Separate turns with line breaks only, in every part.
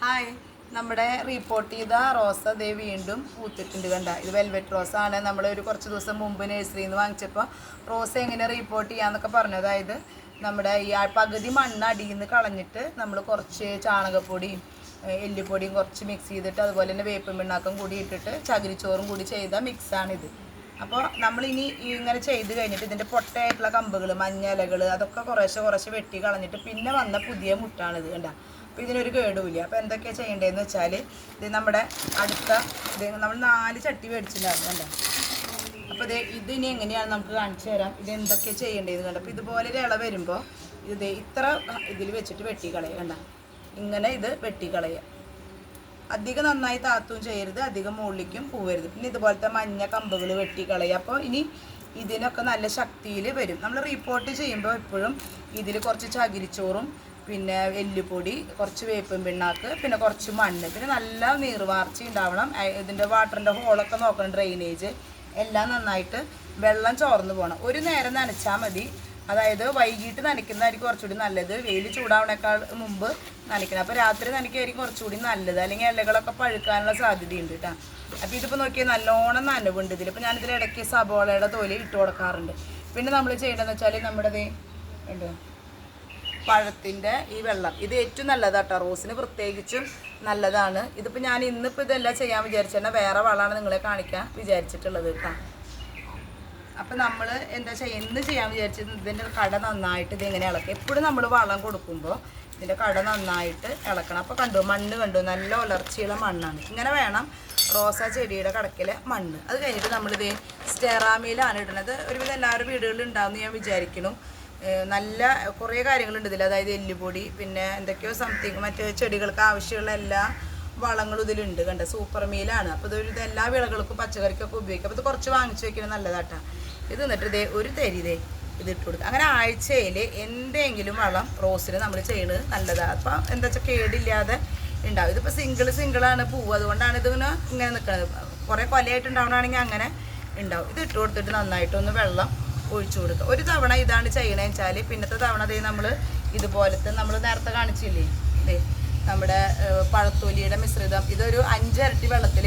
Hi. നമ്മുടെ report ചെയ്ത റോസ ദേ വീണ്ടും പൂത്തിട്ടുണ്ട് കണ്ട. ഇത് വെൽവെറ്റ് റോസ ആണ്. നമ്മൾ ഒരു കുറച്ച് ദിവസം മുമ്പ് നഴ്സറിയിൽ നിന്ന് വാങ്ങിച്ചപ്പോൾ റോസ എങ്ങനെ റിപ്പോർട്ട് ചെയ്യാന്നൊക്കെ പറഞ്ഞു. അതായത് നമ്മുടെ ഈ പകുതി മണ്ണ് അടിയിൽ നിന്ന് കളഞ്ഞിട്ട് നമ്മൾ കുറച്ച് ചാണകപ്പൊടിയും എല്ലുപൊടിയും കുറച്ച് മിക്സ് ചെയ്തിട്ട് അതുപോലെ തന്നെ വേപ്പും പിണ്ണാക്കും കൂടി ഇട്ടിട്ട് ചകിരിച്ചോറും കൂടി ചെയ്ത മിക്സാണിത് അപ്പോൾ നമ്മളിനി ഇങ്ങനെ ചെയ്ത് കഴിഞ്ഞിട്ട് ഇതിന്റെ പൊട്ടയായിട്ടുള്ള കമ്പുകൾ മഞ്ഞലകൾ അതൊക്കെ കുറേശ്ശെ കുറേശ്ശെ വെട്ടി കളഞ്ഞിട്ട് പിന്നെ വന്ന പുതിയ മുട്ടാണിത് കണ്ട. അപ്പോൾ ഇതിനൊരു കേടുമില്ല അപ്പോൾ എന്തൊക്കെയാണ് ചെയ്യേണ്ടതെന്ന് വെച്ചാൽ ഇത് നമ്മുടെ അടുത്ത ഇത് നമ്മൾ നാല് ചട്ടി മേടിച്ചിട്ടുണ്ടായിരുന്നു കണ്ട? അപ്പോൾ ഇത് ഇതിനി എങ്ങനെയാണ് നമുക്ക് കാണിച്ചു തരാം. ഇത് എന്തൊക്കെയാണ് ചെയ്യേണ്ടതെന്ന് കണ്ട? അപ്പോൾ ഇതുപോലെ ഇള വരുമ്പോൾ ഇത് ഇത്ര ഇതിൽ വെച്ചിട്ട് വെട്ടിക്കളയണ്ട ഇങ്ങനെ ഇത് വെട്ടിക്കളയുക. അധികം നന്നായി താത്തും ചെയ്യരുത്. അധികം മുകളിലേക്കും പോവരുത്. പിന്നെ ഇതുപോലത്തെ മഞ്ഞ കമ്പുകൾ വെട്ടിക്കളയുക. അപ്പോൾ ഇനി ഇതിനൊക്കെ നല്ല ശക്തിയിൽ വരും. നമ്മൾ റിപ്പോർട്ട് ചെയ്യുമ്പോൾ എപ്പോഴും ഇതിൽ കുറച്ച് ചകിരിച്ചോറും പിന്നെ എല്ലുപൊടി കുറച്ച് വേപ്പും പിണ്ണാക്ക് പിന്നെ കുറച്ച് മണ്ണ്. പിന്നെ നല്ല നീർവാർച്ച ഉണ്ടാവണം. ഇതിന്റെ വാട്ടറിന്റെ ഹോളൊക്കെ നോക്കണം ഡ്രെയിനേജ് എല്ലാം നന്നായിട്ട് വെള്ളം ചോർന്ന് പോകണം ഒരു നേരം നനച്ചാൽ മതി. അതായത് വൈകിട്ട് നനയ്ക്കുന്നതായിരിക്കും കുറച്ചുകൂടി നല്ലത്. വെയിൽ ചൂടാവണേക്കാൾ മുമ്പ് നനയ്ക്കണം. അപ്പോൾ രാത്രി നനയ്ക്കായിരിക്കും കുറച്ചുകൂടി നല്ലത്. അല്ലെങ്കിൽ ഇലകളൊക്കെ പഴുക്കാനുള്ള സാധ്യതയുണ്ട് കേട്ടോ. അപ്പോൾ ഇതിപ്പോൾ നോക്കിയാൽ നല്ലോണം നനവുണ്ട് ഇതിൽ ഇപ്പോൾ ഞാനിതിൽ ഇടയ്ക്ക് സബോളയുടെ തോലി ഇട്ട് കൊടുക്കാറുണ്ട്. പിന്നെ നമ്മൾ ചെയ്യേണ്ടതെന്ന് വെച്ചാൽ നമ്മുടെ ഉണ്ടോ പഴത്തിന്റെ ഈ വെള്ളം. ഇത് ഏറ്റവും നല്ലതാട്ടോ. റോസിന് പ്രത്യേകിച്ചും നല്ലതാണ്. ഇതിപ്പോൾ ഞാൻ ഇന്നിപ്പോൾ ഇതെല്ലാം ചെയ്യാൻ വിചാരിച്ചാൽ വേറെ വളമാണ് നിങ്ങളെ കാണിക്കാൻ വിചാരിച്ചിട്ടുള്ളത് കേട്ടോ. അപ്പം നമ്മൾ എന്താ ചെയ്യുക ഇന്ന് ചെയ്യാൻ വിചാരിച്ചത് ഇതിന്റെ കട നന്നായിട്ട് ഇതിങ്ങനെ ഇളക്കുക എപ്പോഴും നമ്മൾ വളം കൊടുക്കുമ്പോൾ ഇതിന്റെ കട നന്നായിട്ട് ഇളക്കണം. അപ്പോൾ കണ്ടു മണ്ണ് കണ്ടു നല്ല ഉലർച്ചയുള്ള മണ്ണാണ്. ഇങ്ങനെ വേണം റോസാ ചെടിയുടെ കടക്കിലെ മണ്ണ്. അത് കഴിഞ്ഞിട്ട് നമ്മളിത് സ്റ്റെറാമിയിലാണ് ഇടുന്നത്. ഒരുവിധം എല്ലാവരും വീടുകളിൽ ഉണ്ടാകുമെന്ന് ഞാൻ വിചാരിക്കണം നല്ല കുറേ കാര്യങ്ങളുണ്ട് ഇതിൽ അതായത് എല്ലുപൊടി പിന്നെ എന്തൊക്കെയോ സംതിങ് മറ്റ് ചെടികൾക്ക് ആവശ്യമുള്ള എല്ലാ വളങ്ങളും ഇതിലുണ്ട് കണ്ട? സൂപ്പർ മീലാണ് അപ്പോൾ ഇതൊരു ഇത് എല്ലാ വിളകൾക്കും പച്ചക്കറിക്കൊക്കെ ഉപയോഗിക്കാം. അപ്പോൾ ഇത് കുറച്ച് വാങ്ങിച്ചു വെക്കുന്നത് നല്ലതാട്ടാ. ഇത് എന്നിട്ട് ഇതേ ഒരു തരി ഇതേ ഇട്ട് കൊടുക്കുക അങ്ങനെ ആഴ്ചയിൽ എന്തെങ്കിലും വളം റോസിന് നമ്മൾ ചെയ്യുന്നത് നല്ലതാണ് അപ്പോൾ എന്താ വെച്ചാൽ കേടില്ലാതെ ഉണ്ടാവും ഇതിപ്പോൾ സിംഗിൾ സിംഗിളാണ് പൂവ്. അതുകൊണ്ടാണ് ഇതിങ്ങനെ ഇങ്ങനെ നിൽക്കുന്നത് കുറേ കൊലയായിട്ട് ഉണ്ടാവണമെങ്കിൽ അങ്ങനെ ഉണ്ടാവും ഇത് ഇട്ട് കൊടുത്തിട്ട് നന്നായിട്ടൊന്ന് വെള്ളം ഒഴിച്ചു കൊടുക്കുക ഒരു തവണ ഇതാണ് ചെയ്യണമെന്ന് വെച്ചാൽ പിന്നത്തെ തവണ അതേ നമ്മൾ ഇതുപോലത്തെ നമ്മൾ നേരത്തെ കാണിച്ചില്ലേ? ഇതേ നമ്മുടെ പഴത്തൂലിയുടെ മിശ്രിതം ഇതൊരു അഞ്ചരട്ടി വെള്ളത്തിൽ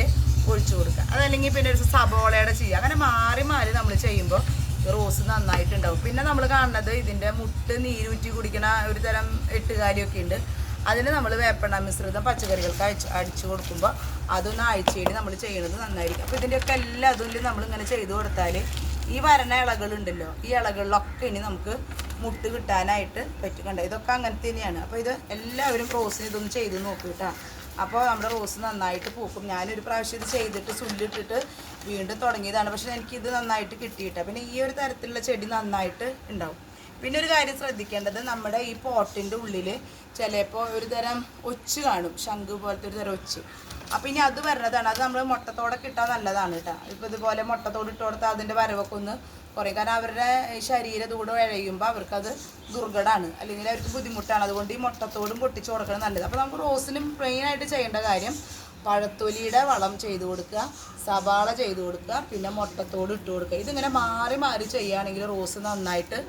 ഒഴിച്ചു കൊടുക്കുക. അതല്ലെങ്കിൽ പിന്നെ ഒരു സബോളയുടെ ചെയ്യുക അങ്ങനെ മാറി മാറി നമ്മൾ ചെയ്യുമ്പോൾ റോസ് നന്നായിട്ടുണ്ടാവും. പിന്നെ നമ്മൾ കാണുന്നത് ഇതിന്റെ മുട്ട് നീരൂറ്റി കുടിക്കണ ഒരു തരം എട്ടുകാലിയൊക്കെ ഉണ്ട്. അതിന് നമ്മൾ വേപ്പെണ്ണ മിശ്രിതം പച്ചക്കറികൾക്ക് അയച്ച് അടിച്ചു കൊടുക്കുമ്പോൾ അതൊന്ന് ആഴ്ചയിൽ നമ്മൾ ചെയ്യുന്നത് നന്നായിരിക്കും. അപ്പോൾ ഇതിന്റെയൊക്കെ എല്ലാ അതിലും നമ്മളിങ്ങനെ ചെയ്തു കൊടുത്താൽ ഈ വരണ ഇളകളുണ്ടല്ലോ ഈ ഇളകളിലൊക്കെ ഇനി നമുക്ക് മുട്ട് കിട്ടാനായിട്ട് പറ്റുന്നുണ്ട് ഇതൊക്കെ അങ്ങനെ തന്നെയാണ്. അപ്പോൾ ഇത് എല്ലാവരും റോസിന് ഇതൊന്ന് ചെയ്ത് നോക്കൂ കേട്ടോ. അപ്പോൾ നമ്മുടെ റോസ് നന്നായിട്ട് പൂക്കും. ഞാനൊരു പ്രാവശ്യം ഇത് ചെയ്തിട്ട് സുല്ലിട്ടിട്ട് വീണ്ടും തുടങ്ങിയതാണ്. പക്ഷേ എനിക്കിത് നന്നായിട്ട് കിട്ടിയിട്ട്. പിന്നെ ഈ ഒരു തരത്തിലുള്ള ചെടി നന്നായിട്ട് ഉണ്ടാവും. പിന്നെ ഒരു കാര്യം ശ്രദ്ധിക്കേണ്ടത് നമ്മുടെ ഈ പോട്ടിന്റെ ഉള്ളിൽ ചിലപ്പോൾ ഒരു തരം ഒച്ച് കാണും. ശംഖ് പോലത്തെ ഒരു തരം ഒച്ച്. അപ്പം ഇനി അത് വരുന്നതാണ്. അത് നമ്മൾ മുട്ടത്തോടെ കിട്ടാൻ നല്ലതാണ് കേട്ടോ ഇപ്പം ഇതുപോലെ മുട്ടത്തോട് ഇട്ട് കൊടുത്താൽ അതിന്റെ വരവൊക്കെ ഒന്ന് കുറേ കാരണം അവരുടെ ശരീരം ദൂടെ ഇഴയുമ്പോൾ അവർക്കത് ദുർഘടമാണ് അല്ലെങ്കിൽ അവർക്ക് ബുദ്ധിമുട്ടാണ്. അതുകൊണ്ട് ഈ മുട്ടത്തോടും പൊട്ടിച്ച് കൊടുക്കണം നല്ലത്. അപ്പോൾ നമുക്ക് റോസിനും പ്ലെയിനായിട്ട് ചെയ്യേണ്ട കാര്യം പഴത്തൊലിയുടെ വളം ചെയ്തു കൊടുക്കുക സവാള ചെയ്തു കൊടുക്കുക പിന്നെ മുട്ടത്തോട് ഇട്ട് കൊടുക്കുക. ഇതിങ്ങനെ മാറി മാറി ചെയ്യുകയാണെങ്കിൽ റോസ് നന്നായിട്ട്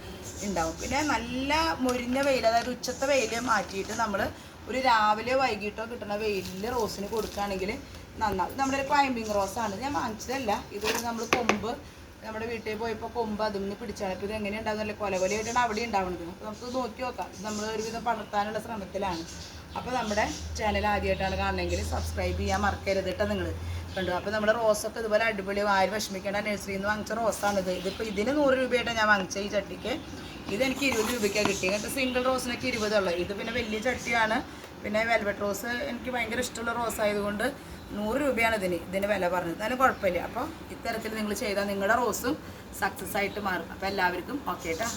ഉണ്ടാവും. പിന്നെ നല്ല മുരിഞ്ഞ വെയിൽ അതായത് ഉച്ചത്തെ വെയിൽ മാറ്റിയിട്ട് നമ്മൾ ഒരു രാവിലെ വൈകിട്ടോ കിട്ടുന്ന വെയിലിൽ റോസിന് കൊടുക്കുകയാണെങ്കിൽ നന്നാവും. നമ്മുടെ ഒരു ക്ലൈമ്പിങ് റോസാണ് ഞാൻ വാങ്ങിച്ചതല്ല. ഇതൊരു നമ്മൾ കൊമ്പ് നമ്മുടെ വീട്ടിൽ പോയപ്പോൾ കൊമ്പ് അതിന് പിടിച്ചാണ്. അപ്പോൾ ഇത് എങ്ങനെ ഉണ്ടാകുന്നില്ല കൊല കൊലയായിട്ടാണ് അവിടെ ഉണ്ടാവുന്നത്. അപ്പോൾ നമുക്ക് നോക്കി നോക്കാം. നമ്മൾ ഒരുവിധം പടർത്താനുള്ള ശ്രമത്തിലാണ്. അപ്പോൾ നമ്മുടെ ചാനൽ ആദ്യമായിട്ടാണ് കാണണമെങ്കിൽ സബ്സ്ക്രൈബ് ചെയ്യാൻ മറക്കരുത് കേട്ടോ നിങ്ങൾ കണ്ടു? അപ്പോൾ നമ്മുടെ റോസൊക്കെ ഇതുപോലെ അടിപൊളി ആരും വിഷമിക്കേണ്ട നഴ്സറിയിൽ നിന്ന് വാങ്ങിച്ച റോസാണിത് ഇതിപ്പോൾ ഇതിന് നൂറ് രൂപയായിട്ടാണ് ഞാൻ വാങ്ങിച്ചത് ഈ ചട്ടിക്ക്. ഇതെനിക്ക് ഇരുപത് രൂപയ്ക്കാണ് കിട്ടിയത് എന്നിട്ട് സിംഗിൾ റോസിനൊക്കെ ഇരുപതുള്ളൂ ഇത് പിന്നെ വലിയ ചട്ടിയാണ്. പിന്നെ വെൽവെറ്റ് റോസ് എനിക്ക് ഭയങ്കര ഇഷ്ടമുള്ള റോസ് ആയതുകൊണ്ട് നൂറ് രൂപയാണ് ഇതിന്. ഇതിന് വില പറഞ്ഞത്. അതിന് കുഴപ്പമില്ല. അപ്പോൾ ഇത്തരത്തിൽ നിങ്ങൾ ചെയ്താൽ നിങ്ങളുടെ റോസും സക്സസ് ആയിട്ട് മാറും. അപ്പോൾ എല്ലാവർക്കും ഓക്കെ കേട്ടോ